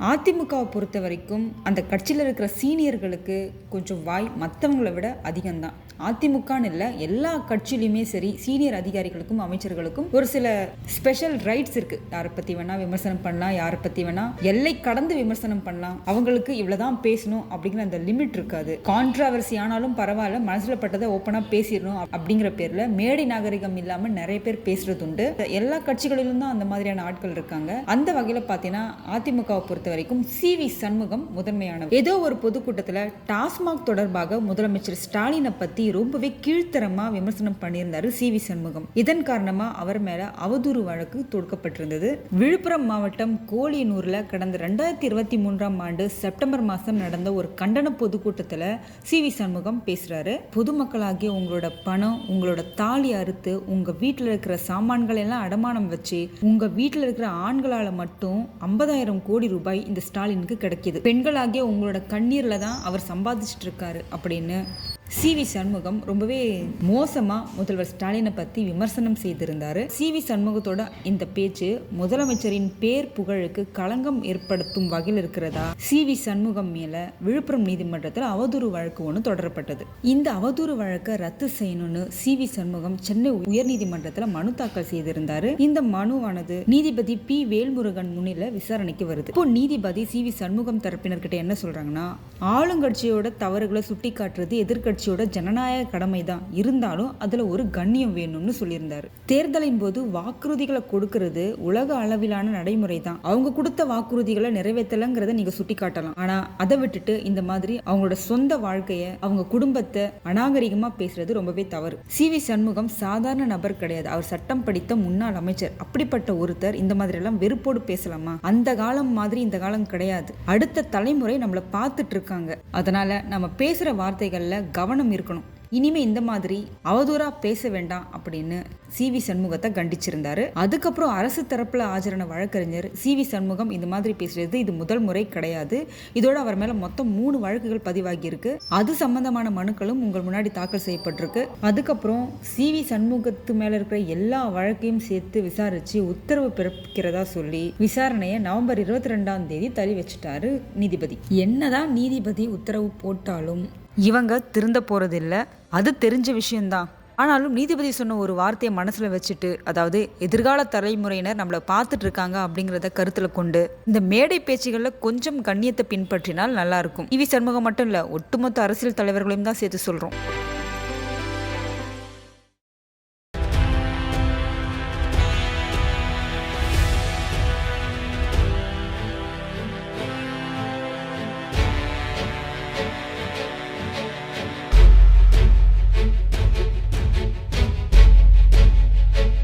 அதிமுகவை பொறுத்த வரைக்கும் அந்த கட்சியில் இருக்கிற சீனியர்களுக்கு கொஞ்சம் வாய் மற்றவங்களை விட அதிகம்தான். அதிமுகன்னு இல்லை எல்லா கட்சியிலையுமே சரி சீனியர் அதிகாரிகளுக்கும் அமைச்சர்களுக்கும் ஒரு சில ஸ்பெஷல் ரைட்ஸ் இருக்கு. யாரை பத்தி வேணா விமர்சனம் பண்ணலாம் யாரை பத்தி வேணா எல்லை கடந்து விமர்சனம் பண்ணலாம். அவங்களுக்கு இவ்வளவுதான் பேசணும் அப்படிங்கிற அந்த லிமிட் இருக்காது. கான்ட்ராவர்சி ஆனாலும் பரவாயில்ல மனசுல பட்டதை ஓப்பனா பேசிடணும் அப்படிங்கிற பேர்ல மேடை நாகரிகம் இல்லாம நிறைய பேர் பேசுறது உண்டு. எல்லா கட்சிகளிலும் தான் அந்த மாதிரியான ஆட்கள் இருக்காங்க. அந்த வகையில பாத்தீங்கன்னா அதிமுகவை பொறுத்த வரைக்கும் சி வி சண்முகம் முதன்மையானவர். ஏதோ ஒரு பொதுக்கூட்டத்துல டாஸ்மாக் தொடர்பாக முதலமைச்சர் ஸ்டாலினை பத்தி ரொம்பவே கீழ்த்தரமாக விமர்சனம் பண்ணியிருந்தாரு சி வி சண்முகம். இதன் காரணமாக அவர் மேலே அவதூறு வழக்கு தொடுக்கப்பட்டிருந்தது. விழுப்புரம் மாவட்டம் கோழியனூரில் கடந்த ரெண்டாயிரத்தி இருபத்தி மூன்றாம் ஆண்டு செப்டம்பர் மாதம் நடந்த ஒரு கண்டன பொதுக்கூட்டத்தில் சி வி சண்முகம் பேசுகிறாரு பொதுமக்களாகிய உங்களோட பணம் உங்களோட தாலி அறுத்து உங்கள் வீட்டில் இருக்கிற சாமான்கள் எல்லாம் அடமானம் வச்சு உங்கள் வீட்டில் இருக்கிற ஆண்களால் மட்டும் ஐம்பதாயிரம் கோடி ரூபாய் இந்த ஸ்டாலினுக்கு கிடைக்கிது. பெண்களாகிய உங்களோட கண்ணீரில் தான் அவர் சம்பாதிச்சிட்டு இருக்காரு அப்படின்னு சி வி சண்முகம் ரொம்பவே மோசமா முதல்வர் ஸ்டாலினை பத்தி விமர்சனம் செய்திருந்தார். சி வி சண்முகத்தோட இந்த பேச்சு முதலமைச்சரின் பேர் புகழுக்கு களங்கம் ஏற்படுத்தும் வகையில் இருக்கிறதா? சி வி சண்முகம் மேல விழுப்புரம் நீதிமன்றத்தில் அவதூறு வழக்கு ஒன்று தொடரப்பட்டது. இந்த அவதூறு வழக்கை ரத்து செய்யணும்னு சி வி சண்முகம் சென்னை உயர்நீதிமன்றத்தில் மனு தாக்கல் செய்திருந்தாரு. இந்த மனுவானது நீதிபதி பி வேல்முருகன் முன்னில விசாரணைக்கு வருது. இப்போ நீதிபதி சி வி சண்முகம் தரப்பினர்கிட்ட என்ன சொல்றாங்கன்னா ஆளுங்கட்சியோட தவறுகளை சுட்டி காட்டுறது கட்சியோட ஜனநாயக கடமை தான் இருந்தாலும் அதுல ஒரு கண்ணியம் வேணும்னு சொல்லியிருந்தார். தேர்தலின் போது வாக்குறுதிகளை கொடுக்கறது உலக அளவிலான நடைமுறை தான் அவங்க கொடுத்த வாக்குறுதிகளை நிறைவேற்றலங்கிறத நீங்க சுட்டி காட்டலாம் ஆனா அதை விட்டுட்டு இந்த மாதிரி அவங்களோட சொந்த வாழ்க்கைய அவங்க குடும்பத்தை அநாகரிகமா பேசுறது ரொம்பவே தவறு. சி வி சண்முகம் சாதாரண நபர் கிடையாது. அவர் சட்டம் படித்த முன்னாள் அமைச்சர். அப்படிப்பட்ட ஒருத்தர் இந்த மாதிரி எல்லாம் வெறுப்போடு பேசலாமா? அந்த காலம் மாதிரி இந்த காலம் கிடையாது. அடுத்த தலைமுறை நம்மளை பார்த்துட்டு இருக்காங்க. அதனால நம்ம பேசுற வார்த்தைகள்ல கவனம் கவனம் இருக்கணும். இனிமே இந்த மாதிரி அவதூறா பேச வேண்டாம் அப்படின்னு சி வி சண்முகத்தை கண்டிச்சிருந்தாரு. அதுக்கப்புறம் அரசு தரப்புல ஆஜரான வழக்கறிஞர் சி வி சண்முகம் இந்த மாதிரி பேசுறது இது முதல் முறை கிடையாது. இதோட அவர் மேல மொத்தம் மூணு வழக்குகள் பதிவாகி இருக்கு அது சம்பந்தமான மனுக்களும் உங்கள் முன்னாடி தாக்கல் செய்யப்பட்டிருக்கு. அதுக்கப்புறம் சி வி சண்முகத்து மேல இருக்கிற எல்லா வழக்கையும் சேர்த்து விசாரிச்சு உத்தரவு பிறப்பிக்கிறதா சொல்லி விசாரணையை நவம்பர் இருபத்தி ரெண்டாம் தேதி தள்ளி வச்சுட்டாரு நீதிபதி. என்னதான் நீதிபதி உத்தரவு போட்டாலும் இவங்க திருந்த போறதில்லை. அது தெரிஞ்ச விஷயம்தான். ஆனாலும் நீதிபதி சொன்ன ஒரு வார்த்தையை மனசில் வச்சுட்டு அதாவது எதிர்கால தலைமுறையினர் நம்மளை பார்த்துட்டு இருக்காங்க அப்படிங்கிறத கருத்தில் கொண்டு இந்த மேடை பேச்சுகளில் கொஞ்சம் கண்ணியத்தை பின்பற்றினால் நல்லா இருக்கும். இவி சண்முகம் மட்டும் இல்லை ஒட்டுமொத்த அரசியல் தலைவர்களையும் தான் சேர்த்து சொல்கிறோம்